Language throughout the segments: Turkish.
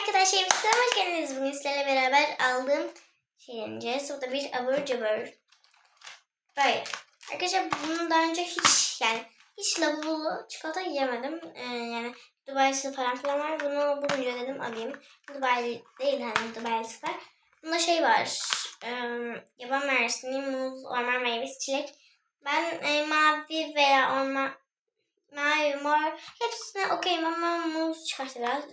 arkadaşlar, size hoş geldiniz. Bugün sizlerle beraber aldığım şey deneyeceğiz. O da bir abur cubur. Böyle. Arkadaşlar bunu daha önce hiç yani hiç lavabolu çikolata yemedim. Ee, yani Dubai'si falan filan var. Bunu bulunca dedim alayım. Dubai değil hani Dubai'si var. Bunda şey var. E, yaban mersini, muz, orman meyvesi, çilek. Ben e, mavi veya orman mavi, mor hepsine okeyim ama muz çıkarsa biraz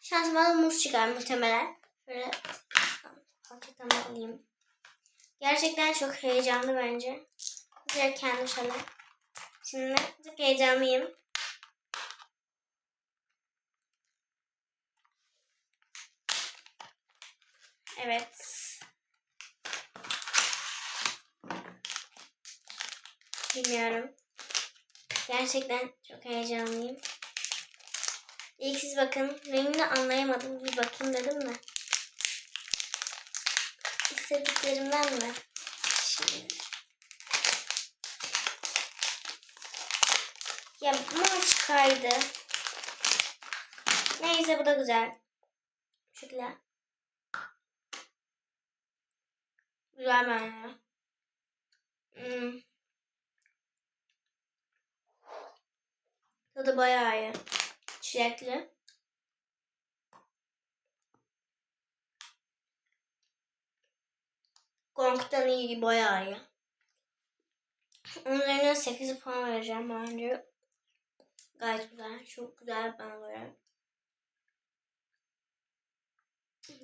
şansıma muz çıkar muhtemelen. Şöyle paketimi alayım. Gerçekten çok heyecanlı bence. Direkt kendim şöyle. Şimdi çok heyecanlıyım. Evet. Bilmiyorum. Gerçekten çok heyecanlıyım. İlk siz bakın. Rengini anlayamadım. Bir bakayım dedim de. İstediklerimden mi? Şimdi. Ya mor çıkaydı. Neyse bu da güzel. Şekilde. Güzel bence. Hmm. Tadı bayağı iyi. Çilekli. Gong'dan iyi bayağı iyi. Üzerinden 8 puan vereceğim bence. Gayet güzel. Çok güzel bana göre.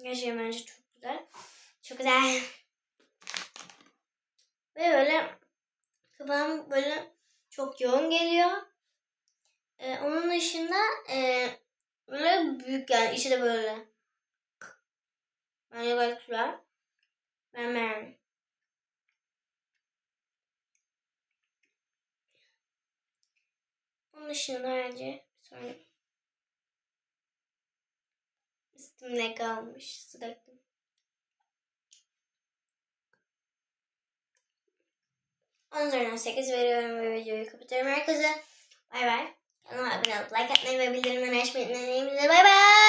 Gerçekten bence çok güzel. Çok güzel. Ve böyle kıvam böyle çok yoğun geliyor. Ee, onun dışında e, böyle büyük yani içi de böyle. Bence gayet güzel. Ben beğendim. Onun dışında bence sonra üstümde kalmış. Döktüm. Onun üzerinden 8 veriyorum ve videoyu kapatıyorum herkese. Bay bay. Abone olup like atmayı ve bildirimleri açmayı unutmayın. Bay bay.